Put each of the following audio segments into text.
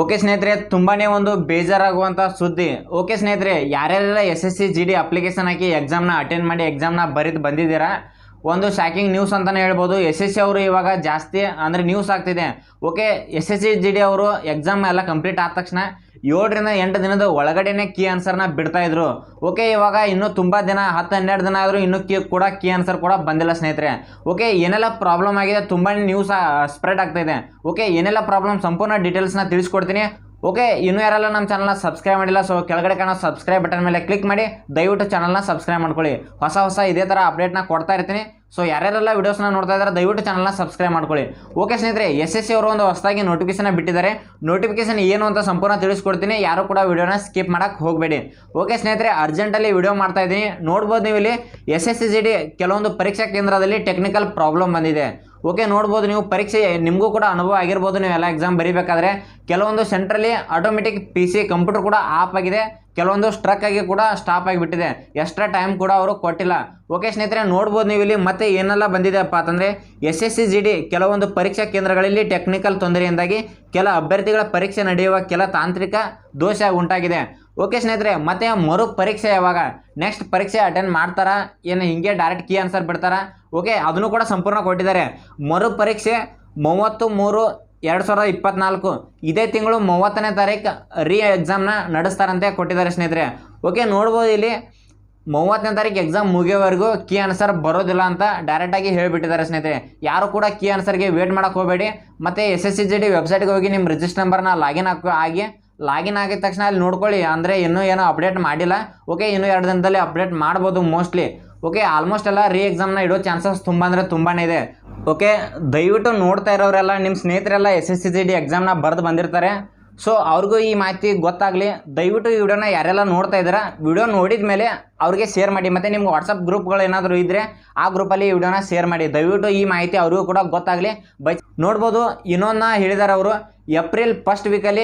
Okay ಸ್ನೇಹಿತರೆ, ತುಂಬಾನೇ ಒಂದು ಬೇಜಾರಾಗುವಂಥ ಸುದ್ದಿ. ಓಕೆ ಸ್ನೇಹಿತರೆ ಯಾರ್ಯಾರೆಲ್ಲ S S C G D application ಹಾಕಿ ಎಕ್ಸಾಮ್ನ ಅಟೆಂಡ್ ಮಾಡಿ ಎಕ್ಸಾಮ್ನ ಬರೀದು ಬಂದಿದ್ದೀರಾ? ಒಂದು ಶಾಕಿಂಗ್ ನ್ಯೂಸ್ ಅಂತಲೇ ಹೇಳ್ಬೋದು. ಎಸ್ ಎಸ್ ಸಿ ಅವರು ಇವಾಗ ಜಾಸ್ತಿ ಅಂದರೆ ನ್ಯೂಸ್ ಆಗ್ತಿದೆ. Okay S S C G D ಅವರು ಎಕ್ಸಾಮ್ ಎಲ್ಲ ಕಂಪ್ಲೀಟ್ ಆದ ತಕ್ಷಣ ಏಳರಿಂದ ಎಂಟು ದಿನದ ಒಳಗಡೆನೆ ಕೀ ಆನ್ಸರ್ನ ಬಿಡ್ತಾ ಇದ್ರು. ಓಕೆ ಇವಾಗ ಇನ್ನೂ ತುಂಬ ದಿನ, ಹತ್ತು ಹನ್ನೆರಡು ದಿನ ಆದರೂ ಇನ್ನೂ ಕೀ ಕೂಡ ಕೀ ಆನ್ಸರ್ ಕೂಡ ಬಂದಿಲ್ಲ ಸ್ನೇಹಿತರೆ. ಓಕೆ ಏನೆಲ್ಲ ಪ್ರಾಬ್ಲಮ್ ಆಗಿದೆ ತುಂಬಾ ನ್ಯೂಸ್ ಸ್ಪ್ರೆಡ್ ಆಗ್ತಾ ಇದೆ. ಓಕೆ ಏನೆಲ್ಲ ಪ್ರಾಬ್ಲಮ್ ಸಂಪೂರ್ಣ ಡೀಟೇಲ್ಸ್ನ ತಿಳಿಸ್ಕೊಡ್ತೀನಿ. ಓಕೆ ಇನ್ನೂ ಯಾರೆಲ್ಲ ನಮ್ಮ ಚಾನಲ್ನ ಸಬ್ಸ್ಕ್ರೈಬ್ ಮಾಡಿಲ್ಲ ಸೊ ಕೆಳಗಡೆ ಕಾಣೋ ಸಬ್ಸ್ಕ್ರೈಬ್ ಬಟನ್ ಮೇಲೆ ಕ್ಲಿಕ್ ಮಾಡಿ, ದಯವಿಟ್ಟು ಚಾನಲ್ನ ಸಬ್ಸ್ಕ್ರೈಬ್ ಮಾಡ್ಕೊಳ್ಳಿ. ಹೊಸ ಹೊಸ ಇದೇ ಥರ ಅಪ್ಡೇಟ್ನ ಕೊಡ್ತಾ ಇರ್ತೀನಿ. ಸೊ ಯಾರ್ಯಾರೆಲ್ಲ ವೀಡಿಯೋಸ್ನ ನೋಡ್ತಾ ಇದ್ದಾರೆ ದಯವಿಟ್ಟು ಚಾನಲ್ನ ಸಬ್ಸ್ಕ್ರೈಬ್ ಮಾಡ್ಕೊಳ್ಳಿ. ಓಕೆ ಸ್ನೇಹಿತರೆ ಎಸ್ ಎಸ್ ಸಿ ಅವರು ಒಂದು ಹೊಸದಾಗಿ ನೋಟಿಫಿಕೇಶನ್ ಬಿಟ್ಟಿದ್ದಾರೆ. ನೋಟಿಫಿಕೇಶನ್ ಏನು ಅಂತ ಸಂಪೂರ್ಣ ತಿಳಿಸ್ಕೊಡ್ತೀನಿ. ಯಾರು ಕೂಡ ವೀಡಿಯೋನ ಸ್ಕಿಪ್ ಮಾಡೋಕ್ಕೆ ಹೋಗಬೇಡಿ. ಓಕೆ ಸ್ನೇಹಿತರೆ ಅರ್ಜೆಂಟಲ್ಲಿ ವಿಡಿಯೋ ಮಾಡ್ತಾ ಇದ್ದೀನಿ. ನೋಡ್ಬೋದು ನೀವು ಇಲ್ಲಿ ಎಸ್ ಎಸ್ ಸಿ ಕೆಲವೊಂದು ಪರೀಕ್ಷಾ ಕೇಂದ್ರದಲ್ಲಿ ಟೆಕ್ನಿಕಲ್ ಪ್ರಾಬ್ಲಮ್ ಬಂದಿದೆ. ಓಕೆ ನೋಡ್ಬೋದು ನೀವು. ಪರೀಕ್ಷೆ ನಿಮಗೂ ಕೂಡ ಅನುಭವ ಆಗಿರ್ಬೋದು. ನೀವು ಎಲ್ಲ ಎಕ್ಸಾಮ್ ಬರೀಬೇಕಾದ್ರೆ ಕೆಲವೊಂದು ಸೆಂಟ್ರಲ್ಲಿ ಆಟೋಮೆಟಿಕ್ ಪಿ ಸಿ ಕಂಪ್ಯೂಟರ್ ಕೂಡ ಆಫ್ ಆಗಿದೆ. ಕೆಲವೊಂದು ಸ್ಟ್ರಕ್ ಆಗಿ ಕೂಡ ಸ್ಟಾಪ್ ಆಗಿಬಿಟ್ಟಿದೆ ಎಕ್ಸ್ಟ್ರಾ ಟೈಮ್ ಕೂಡ ಅವರು ಕೊಟ್ಟಿಲ್ಲ. ಓಕೆ ಸ್ನೇಹಿತರೆ, ನೋಡ್ಬೋದು ನೀವು ಇಲ್ಲಿ ಮತ್ತೆ ಏನೆಲ್ಲ ಬಂದಿದೆಪ್ಪ ಅಂತಂದರೆ S S C G D ಕೆಲವೊಂದು ಪರೀಕ್ಷಾ ಕೇಂದ್ರಗಳಲ್ಲಿ ಟೆಕ್ನಿಕಲ್ ತೊಂದರೆಯಿಂದಾಗಿ ಕೆಲ ಅಭ್ಯರ್ಥಿಗಳ ಪರೀಕ್ಷೆ ನಡೆಯುವ ಕೆಲ ತಾಂತ್ರಿಕ ದೋಷ ಉಂಟಾಗಿದೆ. ಓಕೆ ಸ್ನೇಹಿತರೆ, ಮತ್ತೆ ಮರು ಪರೀಕ್ಷೆ ಯಾವಾಗ? ನೆಕ್ಸ್ಟ್ ಪರೀಕ್ಷೆ ಅಟೆಂಡ್ ಮಾಡ್ತಾರಾ? ಏನು ಹಿಂಗೆ ಡೈರೆಕ್ಟ್ ಕೀ ಆನ್ಸರ್ ಬಿಡ್ತಾರಾ? ಓಕೆ ಅದನ್ನು ಕೂಡ ಸಂಪೂರ್ಣ ಕೊಟ್ಟಿದ್ದಾರೆ. ಮರು ಪರೀಕ್ಷೆ ಮೂವತ್ತು ಮೂರು ಎರಡು ಸಾವಿರದ ಇಪ್ಪತ್ನಾಲ್ಕು. ಇದೇ ತಿಂಗಳು ಮೂವತ್ತನೇ ತಾರೀಕು ರೀ ಎಕ್ಸಾಮ್ನ ನಡೆಸ್ತಾರಂತೆ ಕೊಟ್ಟಿದ್ದಾರೆ ಸ್ನೇಹಿತರೆ. ಓಕೆ ನೋಡ್ಬೋದು ಇಲ್ಲಿ ಮೂವತ್ತನೇ ತಾರೀಕು ಎಕ್ಸಾಮ್ ಮುಗಿಯೋವರೆಗೂ ಕೀ ಆನ್ಸರ್ ಬರೋದಿಲ್ಲ ಅಂತ ಡೈರೆಕ್ಟಾಗಿ ಹೇಳಿಬಿಟ್ಟಿದ್ದಾರೆ ಸ್ನೇಹಿತರೆ. ಯಾರು ಕೂಡ ಕೀ ಆನ್ಸರ್ಗೆ ವೇಟ್ ಮಾಡೋಕ್ಕೆ ಹೋಗಬೇಡಿ. ಮತ್ತು S S C G D ವೆಬ್ಸೈಟ್ಗೆ ಹೋಗಿ ನಿಮ್ಮ ರಿಜಿಸ್ಟರ್ ನಂಬರ್ನ ಲಾಗಿನ್ ಹಾಕಿ, ಆಗಿ ಲಾಗಿನ್ ಆಗಿದ ತಕ್ಷಣ ಅಲ್ಲಿ ನೋಡ್ಕೊಳ್ಳಿ. ಅಂದರೆ ಇನ್ನೂ ಏನೋ ಅಪ್ಡೇಟ್ ಮಾಡಿಲ್ಲ. ಓಕೆ ಇನ್ನೂ ಎರಡು ದಿನದಲ್ಲಿ ಅಪ್ಡೇಟ್ ಮಾಡ್ಬೋದು ಮೋಸ್ಟ್ಲಿ ಓಕೆ ಆಲ್ಮೋಸ್ಟ್ ಎಲ್ಲ ರೀ ಎಕ್ಸಾಮ್ನ ಇಡೋ ಚಾನ್ಸಸ್ ತುಂಬ ಅಂದರೆ ತುಂಬಾ ಇದೆ. ಓಕೆ ದಯವಿಟ್ಟು ನೋಡ್ತಾ ಇರೋರೆಲ್ಲ ನಿಮ್ಮ ಸ್ನೇಹಿತರೆಲ್ಲ S S C G D ಎಕ್ಸಾಮ್ನ ಬರೆದು ಬಂದಿರ್ತಾರೆ. ಸೊ ಅವ್ರಿಗೂ ಈ ಮಾಹಿತಿ ಗೊತ್ತಾಗಲಿ, ದಯವಿಟ್ಟು ಈ ವಿಡಿಯೋನ ಯಾರೆಲ್ಲ ನೋಡ್ತಾ ಇದ್ದಾರೆ, ವಿಡಿಯೋ ನೋಡಿದ ಮೇಲೆ ಅವ್ರಿಗೆ ಶೇರ್ ಮಾಡಿ, ಮತ್ತು ನಿಮ್ಗೆ ವಾಟ್ಸಪ್ ಗ್ರೂಪ್ಗಳು ಏನಾದರೂ ಇದ್ದರೆ ಆ ಗ್ರೂಪಲ್ಲಿ ಈ ವಿಡಿಯೋನ ಶೇರ್ ಮಾಡಿ, ದಯವಿಟ್ಟು ಈ ಮಾಹಿತಿ ಅವ್ರಿಗೂ ಕೂಡ ಗೊತ್ತಾಗಲಿ. ಬೈ ನೋಡ್ಬೋದು, ಇನ್ನೊಂದನ್ನ ಹೇಳಿದ್ದಾರೆ ಅವರು ಏಪ್ರಿಲ್ ಫಸ್ಟ್ ವೀಕಲ್ಲಿ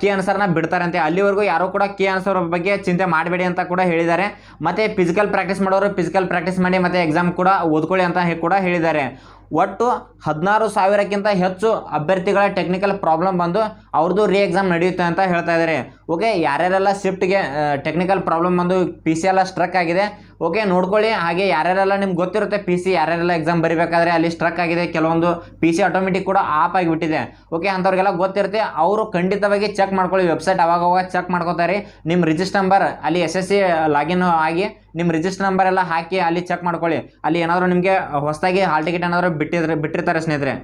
ಕೀ ಆನ್ಸರ್ನ ಬಿಡ್ತಾರಂತೆ. ಅಲ್ಲಿವರೆಗೂ ಯಾರೂ ಕೂಡ ಕೆ ಆನ್ಸರ್ ಬಗ್ಗೆ ಚಿಂತೆ ಮಾಡಬೇಡಿ ಅಂತ ಕೂಡ ಹೇಳಿದ್ದಾರೆ ಮತ್ತು ಫಿಸಿಕಲ್ ಪ್ರಾಕ್ಟೀಸ್ ಮಾಡೋರು ಫಿಸಿಕಲ್ ಪ್ರಾಕ್ಟೀಸ್ ಮಾಡಿ, ಮತ್ತು ಎಕ್ಸಾಮ್ ಕೂಡ ಓದ್ಕೊಳ್ಳಿ ಅಂತ ಕೂಡ ಹೇಳಿದ್ದಾರೆ ಒಟ್ಟು ಹದಿನಾರು ಸಾವಿರಕ್ಕಿಂತ ಹೆಚ್ಚು ಅಭ್ಯರ್ಥಿಗಳ ಟೆಕ್ನಿಕಲ್ ಪ್ರಾಬ್ಲಮ್ ಬಂದು ಅವ್ರದ್ದು ರೀ ಎಕ್ಸಾಮ್ ನಡೆಯುತ್ತೆ ಅಂತ ಹೇಳ್ತಾ ಇದ್ದಾರೆ ಓಕೆ ಯಾರ್ಯಾರೆಲ್ಲ ಶಿಫ್ಟ್ಗೆ ಟೆಕ್ನಿಕಲ್ ಪ್ರಾಬ್ಲಮ್ ಬಂದು ಪಿ ಸಿ ಎಲ್ಲ ಸ್ಟ್ರಕ್ ಆಗಿದೆ ಓಕೆ, ನೋಡ್ಕೊಳ್ಳಿ. ಹಾಗೆ ಯಾರ್ಯಾರೆಲ್ಲ ನಿಮ್ಗೆ ಗೊತ್ತಿರುತ್ತೆ ಪಿ ಸಿ ಯಾರ್ಯಾರೆಲ್ಲ ಎಕ್ಸಾಮ್ ಬರಿಬೇಕಾದ್ರೆ ಅಲ್ಲಿ ಸ್ಟ್ರಕ್ ಆಗಿದೆ, ಕೆಲವೊಂದು ಪಿ ಸಿ ಆಟೋಮೆಟಿಕ್ ಕೂಡ ಆಫ್ ಆಗಿಬಿಟ್ಟಿದೆ ಓಕೆ, ಅಂಥವ್ರಿಗೆಲ್ಲ ಗೊತ್ತಿರುತ್ತೆ. ಅವರು ಖಂಡಿತವಾಗಿ ಚೆಕ್ ಮಾಡ್ಕೊಳ್ಳಿ. ವೆಬ್ಸೈಟ್ ಅವಾಗ ಅವಾಗ ಚೆಕ್ ಮಾಡ್ಕೋತಾರೆ ನಿಮ್ಮ ರಿಜಿಸ್ಟರ್ ನಂಬರ್ ಅಲ್ಲಿ ಎಸ್ ಎಸ್ ಸಿ ಲಾಗಿನ್ ಆಗಿ ನಿಮ್ಮ ರಿಜಿಸ್ಟರ್ ನಂಬರ್ ಎಲ್ಲ ಹಾಕಿ ಅಲ್ಲಿ ಚೆಕ್ ಮಾಡ್ಕೊಳ್ಳಿ. ಅಲ್ಲಿ ಏನಾದರೂ ನಿಮಗೆ ಹೊಸದಾಗಿ ಹಾಲ್ ಟಿಕೆಟ್ ಏನಾದರೂ ಬಿಟ್ಟಿದ್ರೆ, ಬಿಟ್ಟಿರ್ತಾರೆ ಸ್ನೇಹಿತರೆ.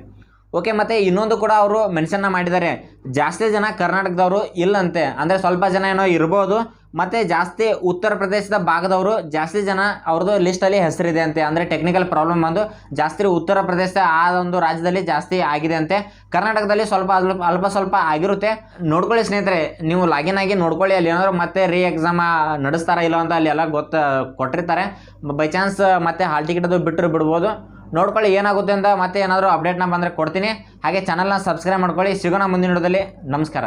ಓಕೆ, ಮತ್ತು ಇನ್ನೊಂದು ಕೂಡ ಅವರು ಮೆನ್ಷನ್ನ ಮಾಡಿದ್ದಾರೆ. ಜಾಸ್ತಿ ಜನ ಕರ್ನಾಟಕದವರು ಇಲ್ಲಂತೆ. ಅಂದರೆ ಸ್ವಲ್ಪ ಜನ ಏನೋ ಇರ್ಬೋದು. ಮತ್ತು ಜಾಸ್ತಿ ಉತ್ತರ ಪ್ರದೇಶದ ಭಾಗದವರು ಜಾಸ್ತಿ ಜನ ಅವ್ರದ್ದು ಲಿಸ್ಟಲ್ಲಿ ಹೆಸರಿದೆ ಅಂತೆ. ಅಂದರೆ ಟೆಕ್ನಿಕಲ್ ಪ್ರಾಬ್ಲಮ್ ಬಂದು ಜಾಸ್ತಿ ಉತ್ತರ ಪ್ರದೇಶ ಆ ಒಂದು ರಾಜ್ಯದಲ್ಲಿ ಜಾಸ್ತಿ ಆಗಿದೆ ಅಂತೆ. ಕರ್ನಾಟಕದಲ್ಲಿ ಸ್ವಲ್ಪ ಅಲ್ಪ ಸ್ವಲ್ಪ ಆಗಿರುತ್ತೆ. ನೋಡ್ಕೊಳ್ಳಿ ಸ್ನೇಹಿತರೆ, ನೀವು ಲಾಗಿನ್ ಆಗಿ ನೋಡ್ಕೊಳ್ಳಿ, ಅಲ್ಲಿ ಏನಾದರೂ ಮತ್ತೆ ರೀ ಎಕ್ಸಾಮ್ ನಡೆಸ್ತಾರಾ ಇಲ್ಲ ಅಂತ ಅಲ್ಲಿ ಎಲ್ಲ ಗೊತ್ತ, ಕೊಟ್ಟಿರ್ತಾರೆ. ಬೈ ಚಾನ್ಸ್ ಮತ್ತೆ ಹಾಲ್ ಟಿಕೆಟ್ ಅದು ಬಿಟ್ಟರು ಬಿಡ್ಬೋದು. ನೋಡ್ಕೊಳ್ಳಿ ಏನಾಗುತ್ತೆ ಅಂತ ಮತ್ತೆ ಏನಾದರೂ ಅಪ್ಡೇಟ್ನ ಬಂದರೆ ಕೊಡ್ತೀನಿ. ಹಾಗೆ ಚಾನಲ್ನ ಸಬ್ಸ್ಕ್ರೈಬ್ ಮಾಡ್ಕೊಳ್ಳಿ. ಸಿಗೋಣ ಮುಂದಿನ ನೋಡೋದಲ್ಲಿ ನಮಸ್ಕಾರ.